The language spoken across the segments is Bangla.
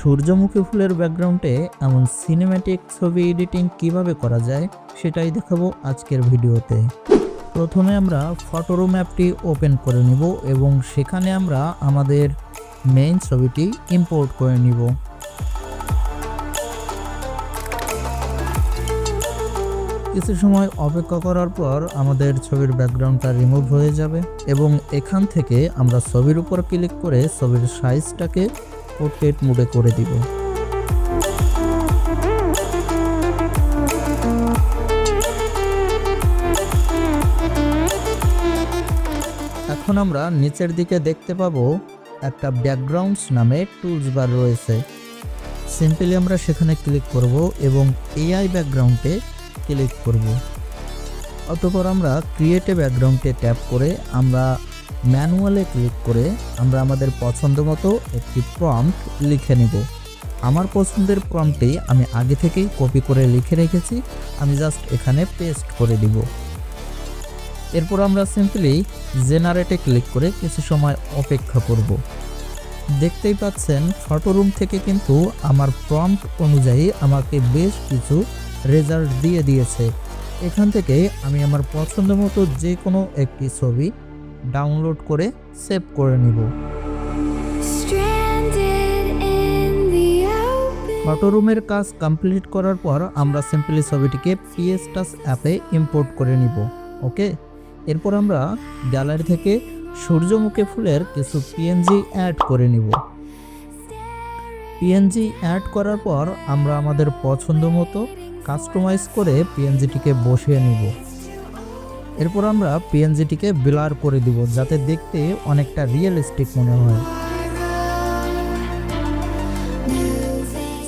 সূর্যমুখী ফুলের ব্যাকগ্রাউন্ডে এমন সিনেম্যাটিক ছবি এডিটিং কীভাবে করা যায়, সেটাই দেখাবো আজকের ভিডিওতে। প্রথমে আমরা ফটোরুম অ্যাপটি ওপেন করে নিব এবং সেখানে আমরা আমাদের মেইন ছবিটি ইম্পোর্ট করে নিব। কিছু সময় অপেক্ষা করার পর আমাদের ছবির ব্যাকগ্রাউন্ডটা রিমুভ হয়ে যাবে এবং এখান থেকে আমরা ছবির উপর ক্লিক করে ছবির সাইজটাকে পোর্ট্রেট মোডে করে দিব। এখন আমরা নিচের দিকে দেখতে পাবো একটা ব্যাকগ্রাউন্ডস নামে টুলস বার রয়েছে। সিম্পলি আমরা সেখানে ক্লিক করব এবং এআই ব্যাকগ্রাউন্ডে ক্লিক করব। অতপর আমরা ক্রিয়েটে ব্যাকগ্রাউন্ডে ট্যাপ করে আমরা ম্যানুয়ালে ক্লিক করে আমরা আমাদের পছন্দ মতো একটি প্রম্পট লিখে নেব। আমার পছন্দের প্রম্পটটি আমি আগে থেকেই কপি করে লিখে রেখেছি, আমি জাস্ট এখানে পেস্ট করে দিব। এরপর আমরা সিম্পলি জেনারেটে ক্লিক করে কিছু সময় অপেক্ষা করব। দেখতেই পাচ্ছেন ফটোরুম থেকে কিন্তু আমার প্রম্পট অনুযায়ী আমাকে বেশ কিছু রেজাল্ট দিয়ে দিয়েছে। এখান থেকে আমি আমার পছন্দ মতো যে কোনো একটি ছবি ডাউনলোড করে সেভ করে নিব। ফটোরুমের কাজ কমপ্লিট করার পর আমরা সিম্পলি ছবিটিকে পিএসটাস অ্যাপে ইম্পোর্ট করে নিব ওকে এরপর আমরা গ্যালারি থেকে সূর্যমুখী ফুলের কিছু পিএনজি অ্যাড করে নিব। পিএনজি অ্যাড করার পর আমরা আমাদের পছন্দ মতো কাস্টমাইজ করে পিএনজিটিকে বসিয়ে নিব। এরপর আমরা পিএনজিটিকে ব্লার করে দিব, যাতে দেখতে অনেকটা রিয়েলিস্টিক মনে হয়।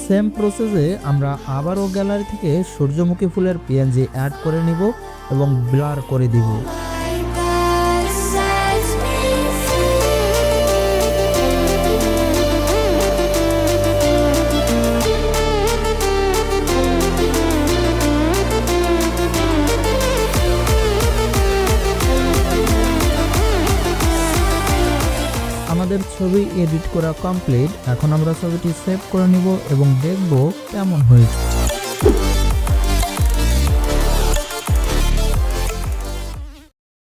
সেম প্রসেসে আমরা আবারও গ্যালারি থেকে সূর্যমুখী ফুলের পিএনজি অ্যাড করে নিব এবং ব্লার করে দিব। আমাদের ছবি এডিট করা কমপ্লিট এখন আমরা ছবিটি সেভ করে নিব এবং দেখব কেমন হয়েছে।